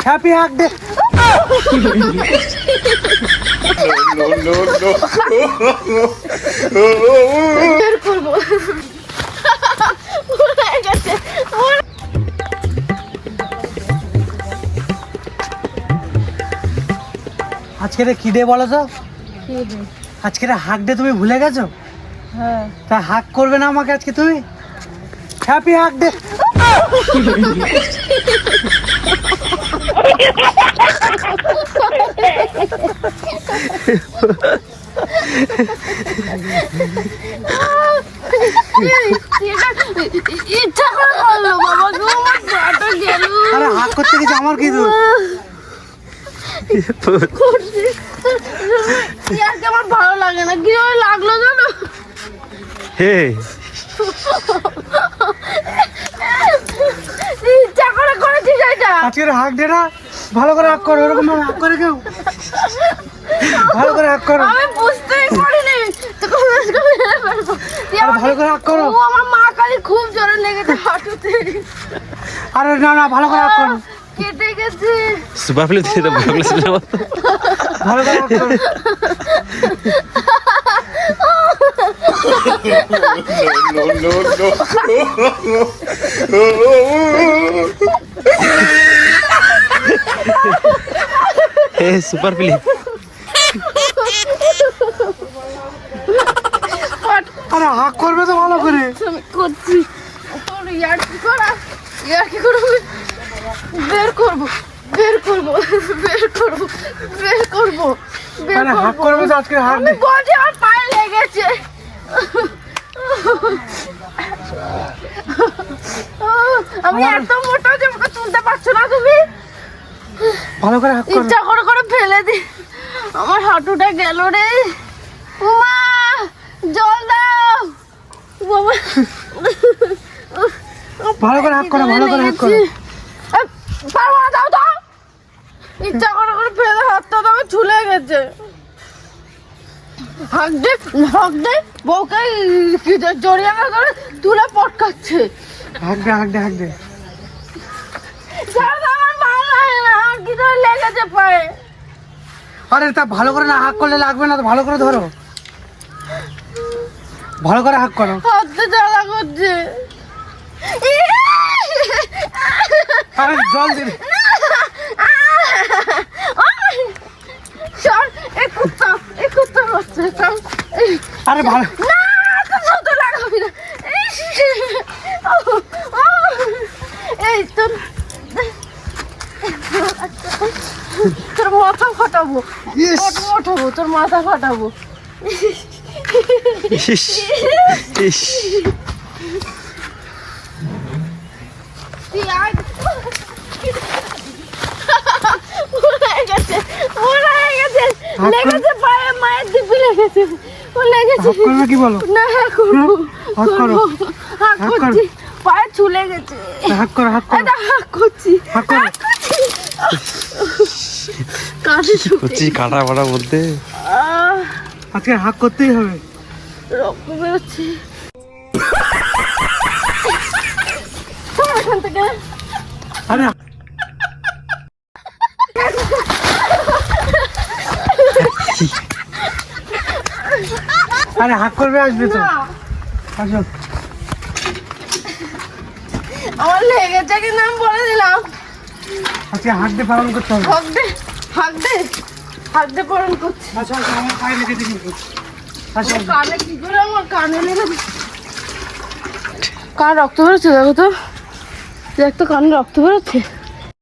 Happy hug day বের করব ভুলে গেছে ভুলে- আজকে কি ডে বলো তো? আজকে হাক ডে তুমি ভুলে গেছো? হ্যাঁ তা হাক করবে না আমাকে আজকে তুমি? হ্যাপি হাক ডে ইচ্ছা করে করল বাবা গো আমার পাটা গেল আরে হাক করতে গেছে আমার কি দোষ? আজকে আমার ভালো লাগে না কি লাগল জানো? হে ইচ্ছা করে করেছিস এটা আজকে রে হাক ডে না ভালো করে হাক করো ওরকম হাক করে কেউ ভালো করে হাক করো আমি বুঝতেই পারিনি ভালো করে হাক করো ও আমার মা কালি খুব জোরে লেগেছে হাঁটুতে আরে না না ভালো করে হাক করো কেটে গেছে সুপার প্লে দিয়ে বাংলা সিনেমা ভালো করে হাক করো হে সুপার প্লে আরে হাক করবে তো ভালো করে। আমি করছি। তোর ইয়ার কি করা? ইয়ার কি করব? বের করব বের করব বের করব বের করব বের আরে হাক করব। তো আজকে হাক আমি ডে বলছি আমার পায়ে লেগেছে। আমি এত মোটা যে আমাকে তুলতে পারছ না তুমি? ভালো করে হাক করো। ইচ্ছা করে করে ফেলে দি। আমার হাঁটুটা গেল রে। উমা জল দাও। বাবা। ভালো করে হাক করো ভালো করে হাক করো। পারব না দাও দাও। ইচ্ছা করে করে ফেলে হাতটা তো ঝুলে গেছে। হাক দে হাক দে। বউকে জড়িয়ে ধরে তুলে পটকাচ্ছে। হাক দে হাক দে হাক দে ছাড় দাও, আমার ভালো লাগে না আমার কি ধরে লেগেছে পায়ে আরে তা ভালো করে না হাক করলে লাগবে না তো ভালো করে ধরো। ভালো করে হাক করো। হাতটা জ্বালা করছে। আরে জল দিবি আরে ভালো। না এই তোর তোর মাথা ফাটাবো। তোর মাথা ফাটাবো। কি বলো? না হ্যাঁ করব করব করছি পায়ে ছুলে গেছে। হাক করো হাক করো হাক করছি হাক করো। করছি কাশি হচ্ছে শুকে কাটা ফাটা বলতে আজকে হাক করতেই হবে। রক্ত বেরোচ্ছে। এখান থেকে আরে। আরে হাক করবে আসবে তো। আসো। আমার লেগেছে কিন্তু আমি বলে দিলাম। আজকে হাত দিয়ে পালন করতে হবে। হাত দে হাত দে হাত দিয়ে পালন করছি। আচ্ছা আচ্ছা আমার পায়ে লেগে দিবি আচ্ছা কানে কি করে আমার কানে লেগেছে কান রক্ত বেরোচ্ছে দেখো তো। দেখ তো কানে রক্ত বেরোচ্ছে।